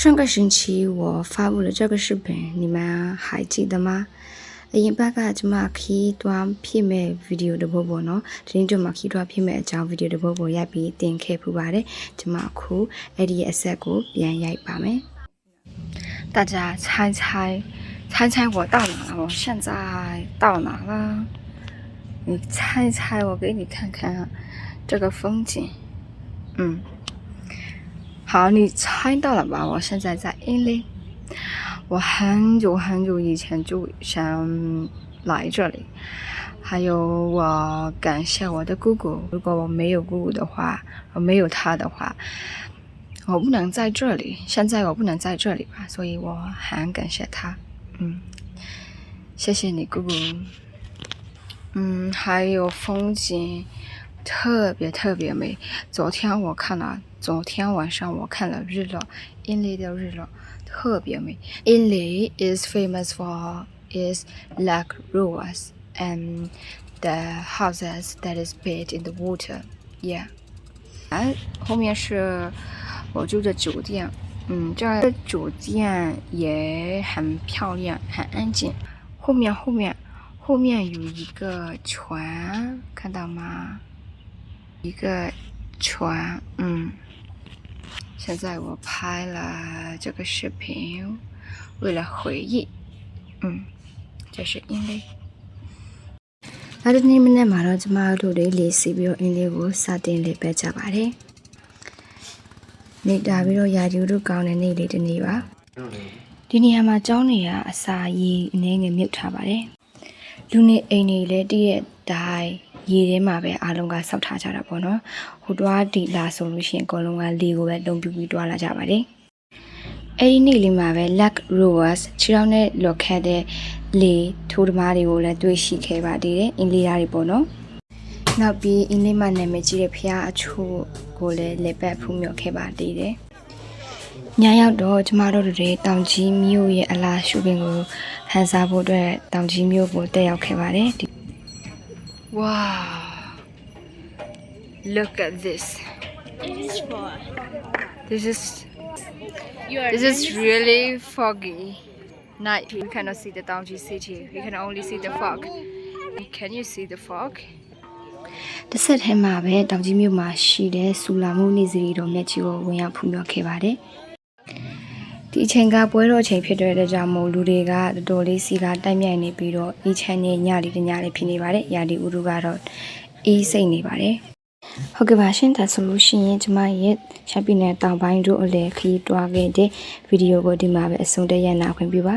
上个星期我发布了这个视频，你们还记得吗？အရင်ဘက်ကကျွန်မခီးတွားဖြစ်မဲ့ဗီဒီယိုတစ်ပုဒ်ပေါ့နော်ဒီနေ့ကျွန်မခီးတွားဖြစ်မဲ့အကြောင်းဗီဒီယိုတစ်ပုဒ်ကိုရိုက်ပြီးတင်ခဲ့ပူပါတယ်ကျွန်မအခုအဲ့ဒီရဲ့အဆက်ကိုပြန်ရိုက်ပါမယ်大家猜猜猜猜我到哪了我现在到哪了你猜猜我给你看看这个风景嗯 好你猜到了吧我现在在印尼我很久很久以前就想来这里，还有我感谢我的姑姑，如果我没有姑姑的话，我没有她的话，我不能在这里。现在我不能在这里吧，所以我很感谢她。嗯，谢谢你姑姑。嗯，还有风景特别特别美。昨天我看了，昨天晚上我看了日落，印尼的日落特别美。印尼 is famous for its lake ruas and the houses that is built in the water. Yeah. 哎，后面是我住的酒店，嗯，这儿的酒店也很漂亮，很安静。后面后面后面有一个船，看到吗？一个船，嗯。现在我拍了这个视频，为了回忆，嗯，这是因为。အဲ့ဒီနေ့မနေ့မှာတော့ကျမတို့တွေလေးစီပြီးတော့အင်းလေးကိုစတင်လေးပဲကြပါတယ်။နေတာပြီးတော့ရာဒီယိုတို့ကောင်းတဲ့နေ့လေးတစ်နေ့ပါ။ဒီနေရာမှာကျောင်းနေရအစာရည်အနေငယ်မြုပ်ထားပါတယ်။လူနေအိမ်တွေလည်းတည့်ရဲ့တိုင်း ရေထဲမှာပဲအားလုံးကစောက်ထားကြတာပေါ့နော်။ဟိုတွားဒီလာဆိုလို့ရှိရင်အကုန်လုံးကလေကိုပဲတုံပြူပြီးတွားလာကြပါတယ်။အဲ့ဒီနေ့လေးမှာပဲ Luck Rowers ခြေထောက်နဲ့လော်ခတ်တဲ့လေထိုးသမားတွေကိုလည်းတွေ့ရှိခဲ့ပါသေးတယ်။အင်္ဂလိပ်သားတွေပေါ့နော်။နောက်ပြီးအင်းလေးမနာမည်ကြီးတဲ့ဖျားအချို့ကိုလည်းလက်ပတ်ဖူးမြော်ခဲ့ပါသေးတယ်။ညရောက်တော့ကျမတို့တွေတောင်ကြီးမြို့ရဲ့အလားရှုပင်ကိုဖန်စားဖို့အတွက်တောင်ကြီးမြို့ကိုတက်ရောက်ခဲ့ပါတယ်ဒီ Wow Look at this This is This is really foggy night we cannot see the Dongji city we can only see the fog Can you see the fog တစ်ဆက်ထဲမှာပဲတောင်ကြီးမြို့မှာရှိတဲ့ဆူလာမှုနေစီရီတော်မြတ်ကြီးကိုဝင်ရောက်ဖူးမြော်ခဲ့ပါတယ်။ ဒီအချိန်ကပွဲတော်ချိန်ဖြစ်တဲ့အတွက်ကြောင့်မို့လူတွေကတော်တော်လေးစီကတိုက်မြိုက်နေပြီးတော့အေးချမ်းနေညလေးတညလေးဖြစ်နေပါတယ်။ရာဒီဥရုကတော့အေးစိတ်နေပါတယ်။ဟုတ်ကဲ့ပါရှင်ဒါဆိုလို့ရှိရင်ကျမရဲ့ရှမ်းပြည်နယ်တောင်ပိုင်းတို့အလဲခရီးတွားခဲ့တဲ့ဗီဒီယိုကိုဒီမှာပဲအဆုံးတည့်ရနာခွင့်ပြုပါ